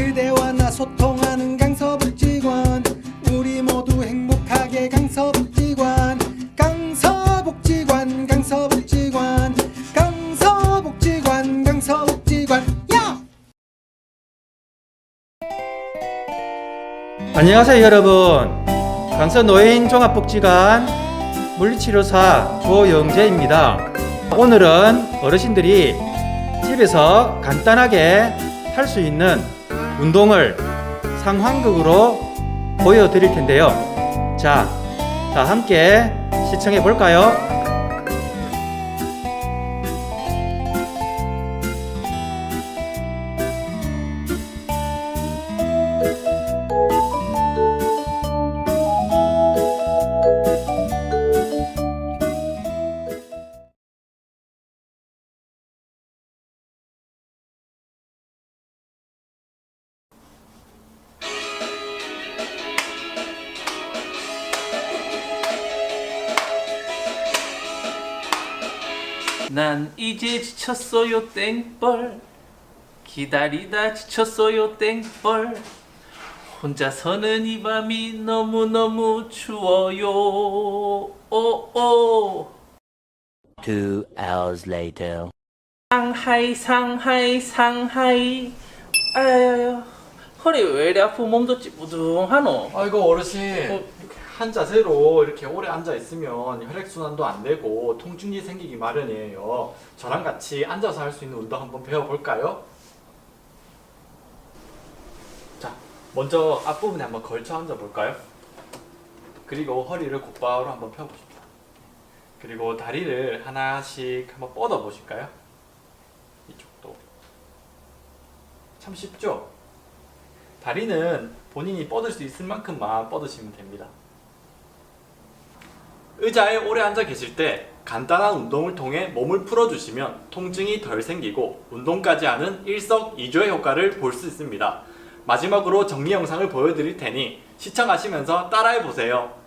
그대와 나 소통하는 강서복지관 우리 모두 행복하게 강서복지관 강서복지관 강서복지관 강서복지관 강서복지관 야! 안녕하세요 여러분. 강서 노인 종합복지관 물리치료사 조영재입니다. 오늘은 어르신들이 집에서 간단하게 할 수 있는 운동을 상황극으로 보여드릴 텐데요 자, 다 함께 시청해 볼까요? 난 이제 지쳤어요 땡벌. 기다리다 지쳤어요 땡벌. 혼자서는 이 밤이 너무너무 추워요. 오오 Two hours later. 상하이 상하이 상하이. 아야야 허리 왜 이리 아프 몸도 찌뿌둥하노 아이고 어르신 어. 한 자세로 이렇게 오래 앉아 있으면 혈액순환도 안 되고 통증이 생기기 마련이에요. 저랑 같이 앉아서 할 수 있는 운동 한번 배워볼까요? 자, 먼저 앞부분에 한번 걸쳐 앉아 볼까요? 그리고 허리를 곧바로 한번 펴보십니다. 그리고 다리를 하나씩 한번 뻗어 보실까요? 이쪽도. 참 쉽죠? 다리는 본인이 뻗을 수 있을 만큼만 뻗으시면 됩니다. 의자에 오래 앉아 계실 때 간단한 운동을 통해 몸을 풀어주시면 통증이 덜 생기고 운동까지 하는 일석이조의 효과를 볼 수 있습니다. 마지막으로 정리 영상을 보여드릴 테니 시청하시면서 따라해 보세요.